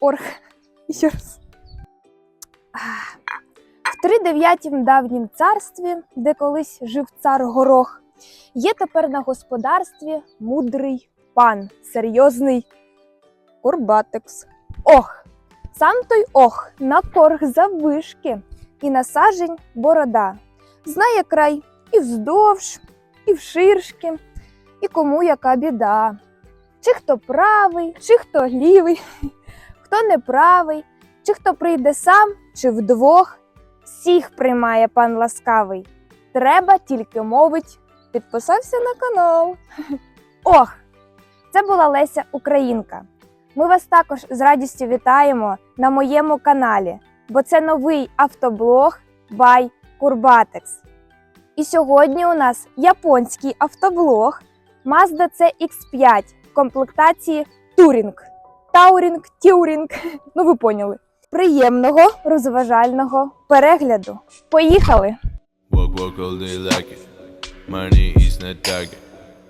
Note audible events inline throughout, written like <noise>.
Орг. Ще раз. В тридев'ятім давнім царстві, де колись жив цар Горох, є тепер на господарстві мудрий пан, серйозний Курбатекс. Ох, сам той ох, на корг заввишки, і на сажень борода. Знає край і вздовж, і вширшки, і кому яка біда. Чи хто правий, чи хто лівий, хто неправий, чи хто прийде сам, чи вдвох, всіх приймає пан ласкавий. Треба тільки мовить, підписався на канал. <laughs> Ох! Це була Леся Українка. Ми вас також з радістю вітаємо на моєму каналі, бо це новий автоблог by Курбатекс. І сьогодні у нас японський автоблог Mazda CX5 в комплектації Touring. Таурінг, Тюрінг. <laughs> Ну ви поняли. Приємного розважального перегляду. Поїхали! Walk, walk all day like it. Money is not target.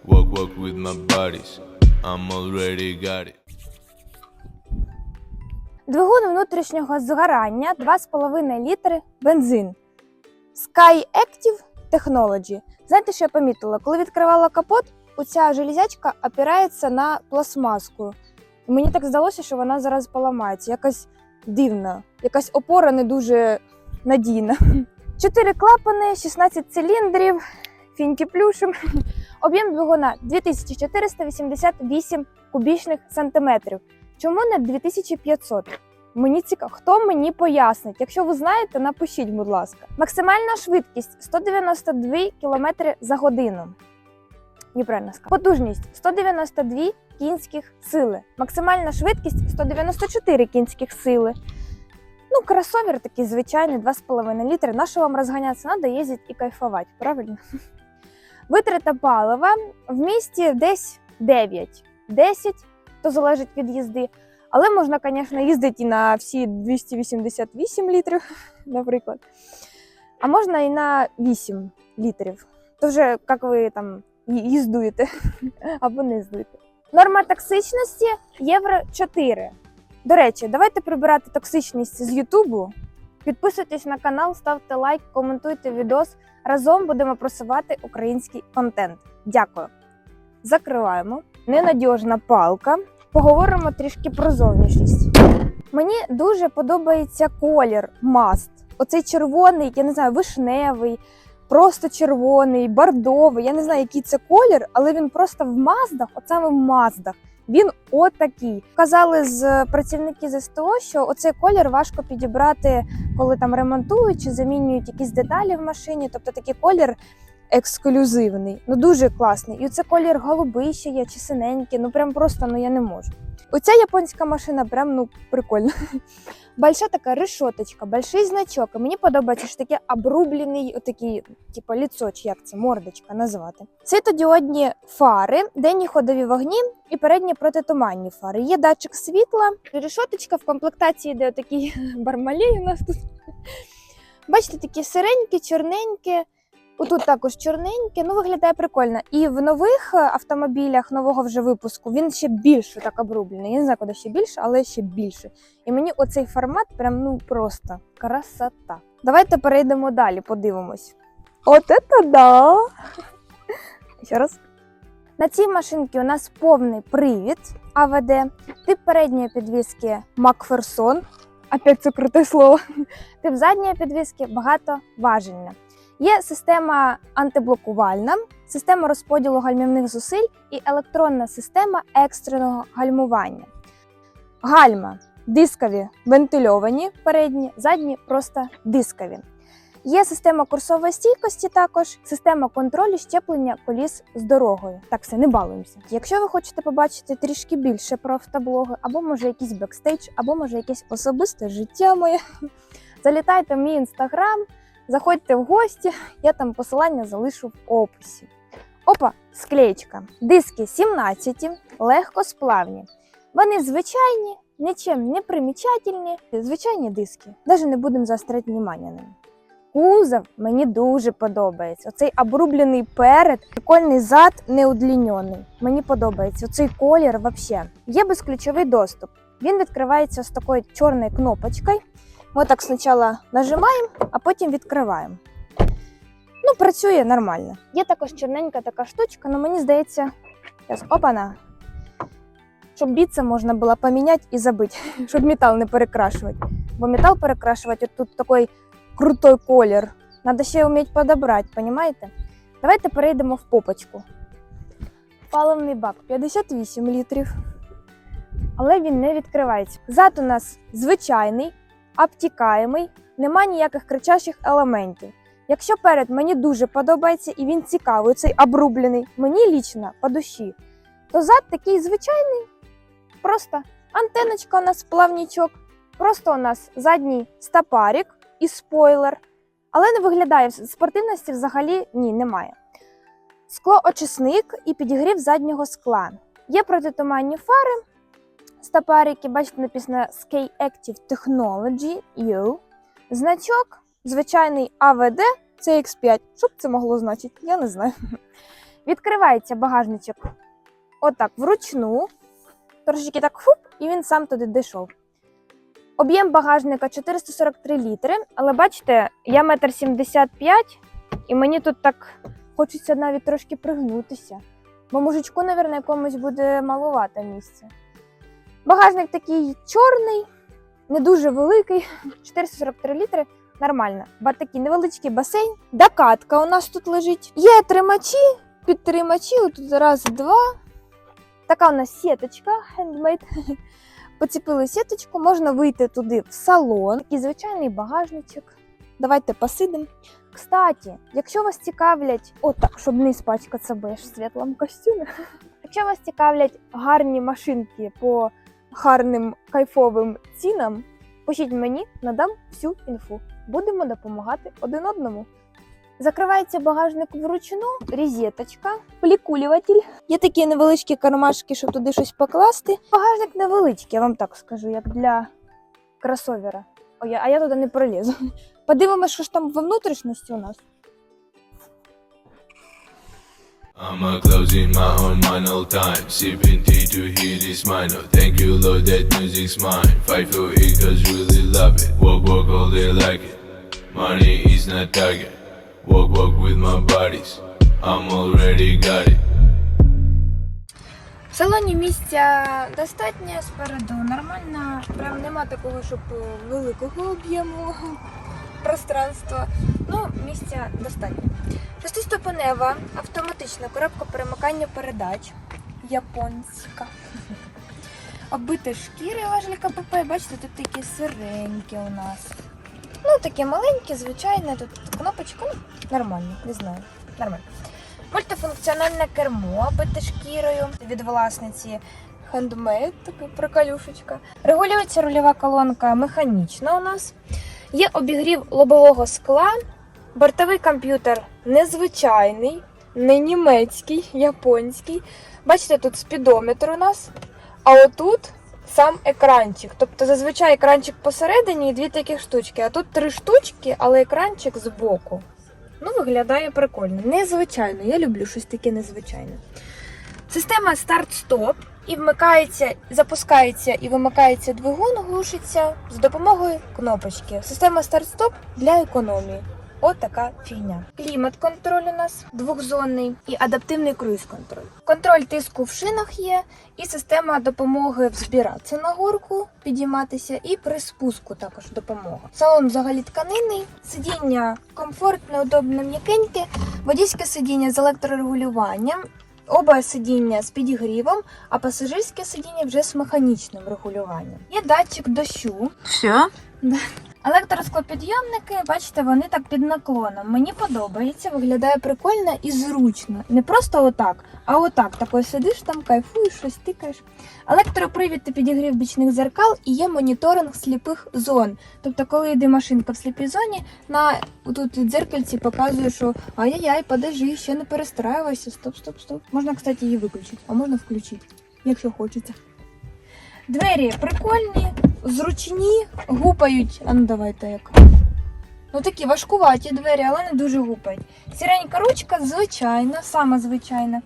Walk, walk with my buddies. I'm already got it. Двигун внутрішнього згорання 2,5 літри бензин. Sky Active Technology. Знаєте, що я помітила? Коли відкривала капот, оця железячка опирається на пластмаску. Мені так здалося, що вона зараз поламається. Якась дивна, якась опора не дуже надійна. <laughs> Чотири клапани, 16 циліндрів, фінті плюшем. <laughs> Об'єм двигуна 2488 кубічних сантиметрів. Чому не 2500? Мені цікаво, хто мені пояснить. Якщо ви знаєте, напишіть, будь ласка. Максимальна швидкість 192 км за годину. Неправильно сказала. Потужність 192 кінських сили. Максимальна швидкість 194 кінських сили. Ну, кросовер такий звичайний, 2,5 літри. На що вам розганятися? Надо їздити і кайфувати, правильно? <laughs> Витрата палива в місті десь 9, 10, то залежить від їзди. Але можна, звісно, їздити і на всі 288 літрів, <laughs> наприклад. А можна і на 8 літрів. То вже як ви там ї- їздуєте <laughs> або не їздуєте. Норма токсичності євро 4. До речі, давайте прибирати токсичність з Ютубу. Підписуйтесь на канал, ставте лайк, коментуйте відос. Разом будемо просувати український контент. Дякую. Закриваємо. Ненадіжна палка. Поговоримо трішки про зовнішність. Мені дуже подобається колір маст. Оцей червоний, я не знаю, вишневий, просто червоний, бордовий. Я не знаю, який це колір, але він просто в маздах, от саме в маздах. Він отакий. Казали з працівники ЗСТО, що оцей колір важко підібрати, коли там ремонтують чи замінюють якісь деталі в машині. Тобто такий колір ексклюзивний, ну дуже класний. І оце колір голубий ще є, чи синенький, ну прям просто ну я не можу. Оця японська машина прям ну прикольна. <laughs> Большая така решоточка, больший значок. І мені подобається що таке обрублений, отакий, типу, ліцо, чи як це, мордочка назвати. Світодіодні фари, денні ходові вогні і передні протитуманні фари. Є датчик світла, решоточка в комплектації, де отакий <laughs> бармалей у нас тут. Бачите, такі сиренькі, чорненькі. Отут також чорненьке, ну виглядає прикольно. І в нових е, автомобілях нового вже випуску він ще більше так обрублений. Я не знаю, куди ще більше, але ще більше. І мені оцей формат прям ну просто красота. Давайте перейдемо далі, подивимось. От це да! <laughs> Ще раз. На цій машинці у нас повний привід АВД, тип передньої підвіски Макферсон. Опять це круте слово. <laughs> Тип задньої підвіски багатоважельна. Є система антиблокувальна, система розподілу гальмівних зусиль і електронна система екстреного гальмування. Гальма дискові вентильовані передні, задні просто дискові. Є система курсової стійкості, також система контролю щеплення коліс з дорогою. Так все не балуємося. Якщо ви хочете побачити трішки більше про автоблоги, або може якийсь бекстейдж, або може якесь особисте життя моє, <laughs> залітайте в мій інстаграм. Заходьте в гості, я там посилання залишу в описі. Опа, склеєчка. Диски 17, легкосплавні. Вони звичайні, нічим не примічательні. Звичайні диски. Навіть не будемо заостряти внимання них. Кузов мені дуже подобається. Оцей обрублений перед, прикольний зад неудлінений. Мені подобається. Оцей колір взагалі. Є безключовий доступ. Він відкривається з такою чорною кнопочкою. Ми так спочатку нажимаємо, а потім відкриваємо. Ну, працює нормально. Є також чорненька така штучка, але мені здається, зараз, опана. Щоб біце можна було поміняти і забити, <laughs> щоб метал не перекрашувати. Бо метал перекрашувати тут такий крутой колір. Надо ще вміти подобрати, розумієте? Давайте перейдемо в попочку. Паливний бак 58 літрів. Але він не відкривається. Зад у нас звичайний, обтікаємий, нема ніяких кричащих елементів. Якщо перед мені дуже подобається і він цікавий, цей обрублений, мені лічно по душі, то зад такий звичайний, просто антеночка у нас плавнічок, просто у нас задній стапарик і спойлер. Але не виглядає спортивності взагалі ні, немає. Склоочисник і підігрів заднього скла. Є протитуманні фари, стапарики, бачите, написано Sky Active Technology EU. Значок, звичайний AVD CX5. Що б це могло значити? Я не знаю. <laughs> Відкривається багажничок отак вручну. Трошечки так фуп, і він сам туди дійшов. Об'єм багажника 443 літри, але бачите, я метр 75, і мені тут так хочеться навіть трошки пригнутися. Бо мужичку, мабуть, якомусь буде малувато місця. Багажник такий чорний, не дуже великий, 443 літри, нормально. Ба такий невеличкий басейн. Докатка у нас тут лежить. Є тримачі, підтримачі, тут раз, два. Така у нас сіточка, хендмейд. <laughs> Поціпили сіточку, можна вийти туди в салон. Такий звичайний багажничок. Давайте посидимо. Кстати, якщо вас цікавлять, о, так, щоб не спачкатися, бо я ж в світлому костюмі. <laughs> Якщо вас цікавлять гарні машинки по гарним кайфовим цінам, пишіть мені, надам всю інфу. Будемо допомагати один одному. Закривається багажник вручну, розеточка, плікулюватель. Є такі невеличкі кармашки, щоб туди щось покласти. Багажник невеличкий, я вам так скажу, як для кросовера. Ой, а я туди не пролізу. Подивимось, що ж там во внутрішності у нас. I'm closing my own mind all time. Sipping tea to hear this mind. Oh, thank you, Lord, that music's mine. Fight for it, cause really love it. Walk, walk all day like it. Money is not target. Walk, walk with my bodies. I'm already got it. В салоні місця достатньо спереду, нормально. Прям нема такого, щоб е, великого об'єму пространства. Ну, місця достатньо. Шестиступенева автоматична коробка перемикання передач. Японська. Оббите шкіри важелі КПП. Бачите, тут такі сиренькі у нас. Ну, таке маленьке, звичайне, тут кнопочка, ну, нормально, не знаю. Нормально. Мультифункціональне кермо, оббите шкірою від власниці. Хендмейд, така приколюшечка. Регулюється рульова колонка механічна у нас. Є обігрів лобового скла, бортовий комп'ютер незвичайний, не німецький, японський. Бачите, тут спідометр у нас. А отут сам екранчик. Тобто зазвичай екранчик посередині і дві таких штучки. А тут три штучки, але екранчик збоку. Ну, виглядає прикольно. Незвичайно. Я люблю щось таке незвичайне. Система старт-стоп і вмикається, запускається і вимикається двигун, глушиться з допомогою кнопочки. Система старт-стоп для економії. От така фігня. Клімат-контроль у нас двохзонний і адаптивний круїз-контроль. Контроль тиску в шинах є, і система допомоги взбиратися на горку, підійматися, і при спуску також допомога. Салон взагалі тканинний, сидіння комфортне, удобне, м'якеньке, водійське сидіння з електрорегулюванням. Оба сидіння з підігрівом, а пасажирське сидіння вже з механічним регулюванням. Є датчик дощу. Все? Електросклопідйомники, бачите, вони так під наклоном. Мені подобається, виглядає прикольно і зручно. Не просто отак, а отак. Такой сидиш там, кайфуєш, щось тикаєш. Електропривід та підігрів бічних зеркал і є моніторинг сліпих зон. Тобто, коли йде машинка в сліпій зоні, на тут дзеркальці показує, що ай-яй-яй, подожди, ще не перестраювайся, стоп, стоп, стоп. Можна, кстати, її виключити, а можна включити, якщо хочеться. Двері прикольні, зручні, гупають. А ну давайте як. Ну такі важкуваті двері, але не дуже гупають. Сіренька ручка, звичайна, сама звичайна.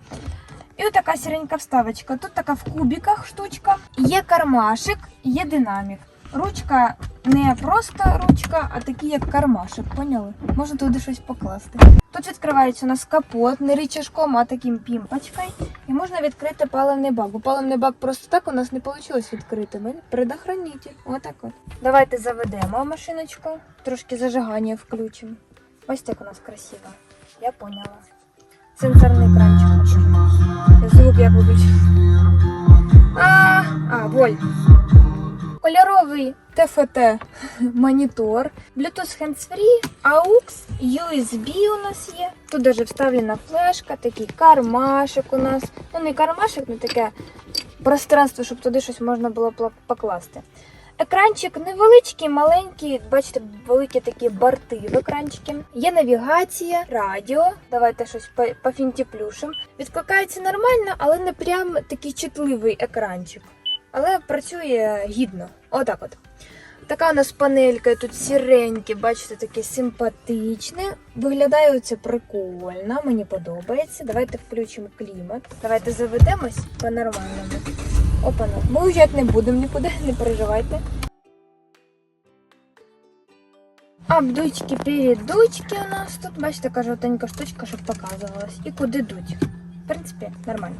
І отака сіренька вставочка. Тут така в кубіках штучка. Є кармашик, є динамік. Ручка не просто ручка, а такий як кармашик, поняли? Можна туди щось покласти. Тут відкривається у нас капот, не рычажком, а таким пімпочкою. І можна відкрити паливний бак. Бо паливний бак просто так у нас не вийшло відкрити. Ми предохранитель. Отак от. Давайте заведемо машиночку, трошки зажигання включимо. Ось так у нас красиво. Я поняла. Сенсорний екранчик. Звук як виключити. А, а, воль. Кольоровий ТФТ монітор, Bluetooth hands-free, AUX, USB у нас є. Тут даже вставлена флешка, такий кармашик у нас. Ну не кармашик, не таке пространство, щоб туди щось можна було покласти. Екранчик невеличкий, маленький, бачите, великі такі борти в екранчики. Є навігація, радіо. Давайте щось по- пофінтіплюшим. Відкликається нормально, але не прям такий чутливий екранчик. Але працює гідно. Отак от. Така у нас панелька тут сіреньке, бачите, таке симпатичне. Виглядає це прикольно, мені подобається. Давайте включимо клімат. Давайте заведемось по-нормальному. Опа, ну. Ми уїжджати не будемо нікуди, не переживайте. Обдучки, передучки у нас тут. Бачите, така жовтенька штучка, щоб показувалась. І куди дуть. Принципі, нормально.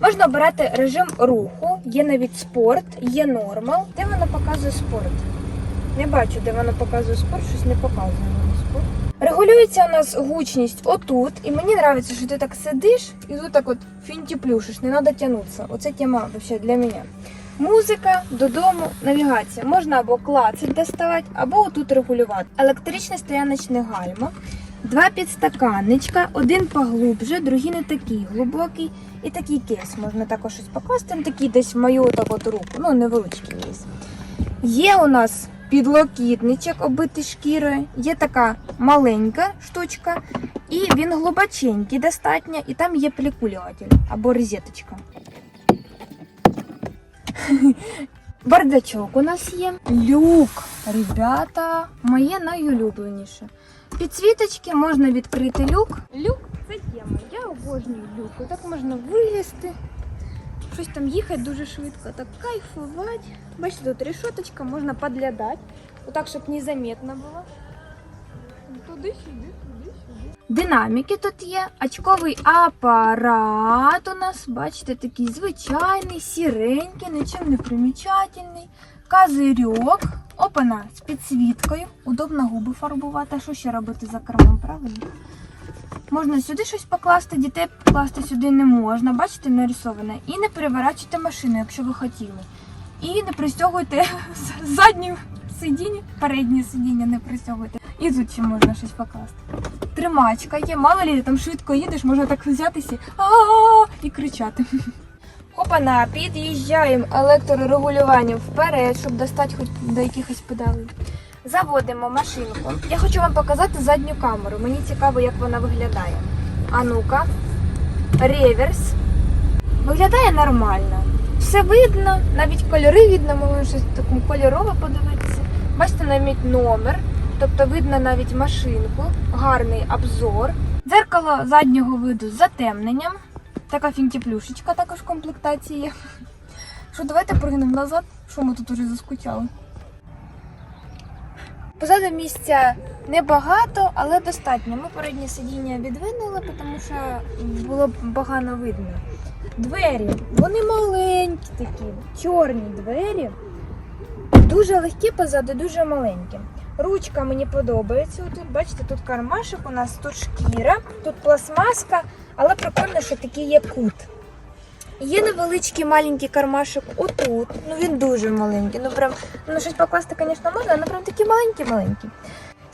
Можна обирати режим руху, є навіть спорт, є нормал. Де воно показує спорт? Не бачу, де воно показує спорт, щось не показує воно спорт. Регулюється у нас гучність отут, і мені подобається, що ти так сидиш і тут так от фінті плюшиш, не треба тягнутися. Оце тема вообще для мене. Музика, додому, навігація. Можна або клацать доставати, або отут регулювати. Електричне стояночне гальмо. Два підстаканничка, один поглубже, другий не такий глибокий. І такий кейс можна також щось покласти, ну, такий десь в мою от руку, ну невеличкий кейс. Є у нас підлокітничок обитий шкірою, є така маленька штучка, і він глибоченький достатньо, і там є прикулюватель або розеточка. <laughs> Бардачок у нас є. Люк, ребята, моє найулюбленіше. Підсвіточки можна відкрити люк. Люк це тема. Я обожнюю люк. Так можна вилізти. Щось там їхати дуже швидко, так кайфувати. Бачите, тут решеточка, можна підглядати. Отак, щоб незаметно було. Туди-сюди, туди-сюди. Динаміки тут є, очковий апарат у нас, бачите, такий звичайний, сіренький, нічим не примічательний. Козирьок, опана з підсвіткою. Удобно губи фарбувати. Що ще робити за кермом, правильно? Можна сюди щось покласти, дітей покласти сюди не можна. Бачите, нарисоване. І не переворачуйте машину, якщо ви хотіли. І не пристягуйте <laughs> заднє сидіння, переднє сидіння не пристягуйте. І тут ще можна щось покласти. Тримачка є, мало лі, там швидко їдеш, можна так взятися і кричати. <laughs> Опана, під'їжджаємо електрорегулюванням вперед, щоб достати хоч до якихось педалей. Заводимо машинку. Я хочу вам показати задню камеру. Мені цікаво, як вона виглядає. А ну-ка, реверс. Виглядає нормально. Все видно, навіть кольори видно, можна щось такому кольорове подивитися. Бачите, навіть номер, тобто видно навіть машинку, гарний обзор. Дзеркало заднього виду з затемненням. Така фінтіплюшечка також в комплектації. Що, давайте пригнемо назад, що ми тут уже заскучали. Позаду місця небагато, але достатньо. Ми переднє сидіння відвинули, тому що було погано видно. Двері, вони маленькі такі, чорні двері. Дуже легкі позаду, дуже маленькі. Ручка мені подобається. Тут, бачите, тут кармашик, у нас тут шкіра, тут пластмаска, але прикольно, що такий є кут. Є невеличкий маленький кармашик отут. Ну він дуже маленький. Ну прям ну щось покласти, звісно, можна, але прям такі маленькі-маленькі.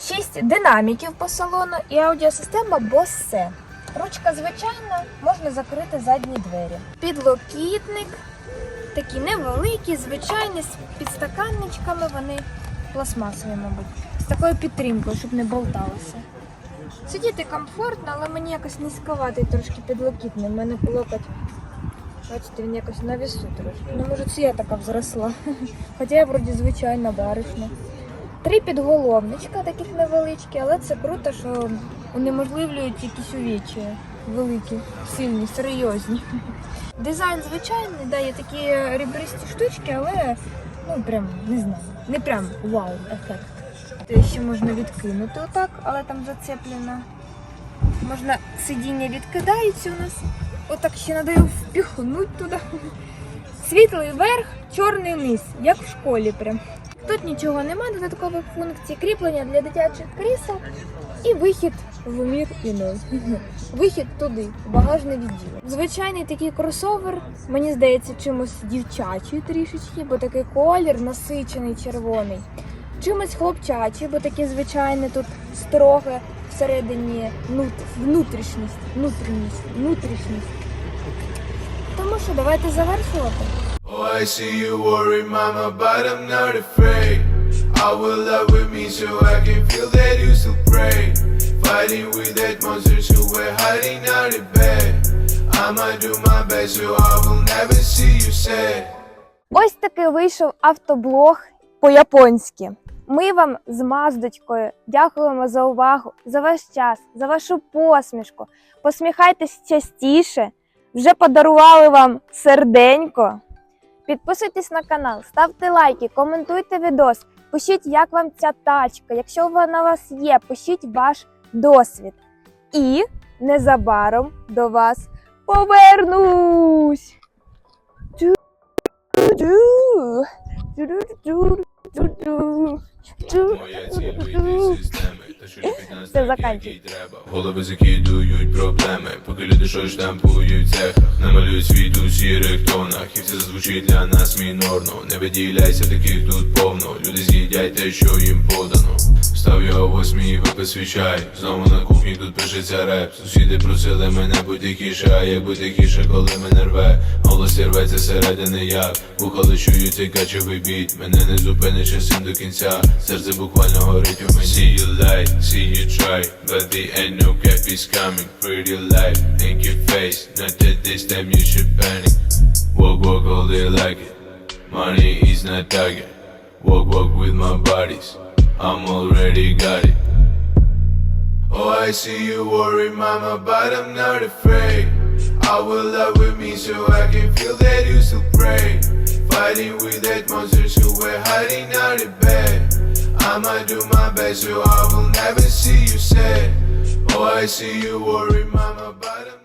Шість динаміків по салону і аудіосистема Bose. Ручка звичайна, можна закрити задні двері. Підлокітник, такі невеликі, звичайні, з підстаканничками, вони пластмасові, мабуть. З такою підтримкою, щоб не болталося. Сидіти комфортно, але мені якось низьковатий трошки підлокітний. У мене локоть Бачите, він якось на весу трошки. Ну, може, це я така взросла. <laughs> Хоча я вроді звичайна баришня. Три підголовничка таких невеличкі, але це круто, що унеможливлюють якісь увіччя. великі, сильні, серйозні. <laughs> Дизайн звичайний, да, є такі ребристі штучки, але ну прям не знаю, не прям вау Те ще можна відкинути отак, але там зацеплено. Можна сидіння відкидається у нас. Отак ще його впіхнути туди. Світлий верх, чорний низ, як в школі прям. Тут нічого немає, додаткових функцій, кріплення для дитячих крісел і вихід в мір іной. <laughs> Вихід туди, в багажне відділення. Звичайний такий кросовер, мені здається, чимось дівчачий трішечки, бо такий колір насичений червоний. Чимось хлопчачий, бо таке звичайне тут строге всередині нут- внутрішність, внутрішність, внутрішність. Тому що давайте завершувати. Oh, I see you worry, mama, but I'm not afraid. I will love with me so I can feel that you still pray. Fighting with that monsters who were hiding out of bed. I'ma do my best so I will never see you sad. Ось таки вийшов автоблог по-японськи. Ми вам з Маздочкою дякуємо за увагу, за ваш час, за вашу посмішку. Посміхайтесь частіше. Вже подарували вам серденько. Підписуйтесь на канал, ставте лайки, коментуйте відос, пишіть, як вам ця тачка. Якщо вона у вас є, пишіть ваш досвід. І незабаром до вас повернусь. Тю-тю-тю. True. <laughs> Тю. Моя ціль з системи, та що любить нас Це так, заканчуй. як їй треба. Голови закидують проблеми, поки люди щось штампують в цехах. Намалюють світ у сірих тонах, і все зазвучить для нас мінорно. Не виділяйся, таких тут повно. Люди з'їдять те, що їм подано. Став його восьмій і посвічай. Знову на кухні тут пишеться реп. Сусіди просили мене будь тихіше, а як будь тихіше, коли мене рве. Голос рветься середини як Вухали чую цей качевий біт Мене не зупиниш часом до кінця Серце буквально горить у мені See you light, see you try But the end no cap is coming. Pretty light, think your face. Not that this time you should panic. Walk, walk all day like it. Money is not target. Walk, walk with my bodies I'm already got it. Oh, I see you worry, mama, but I'm not afraid. I will love with me so I can feel that you still pray. Fighting with that monsters who were hiding out of bed. I'ma do my best so I will never see you sad. Oh, I see you worry, mama, but I'm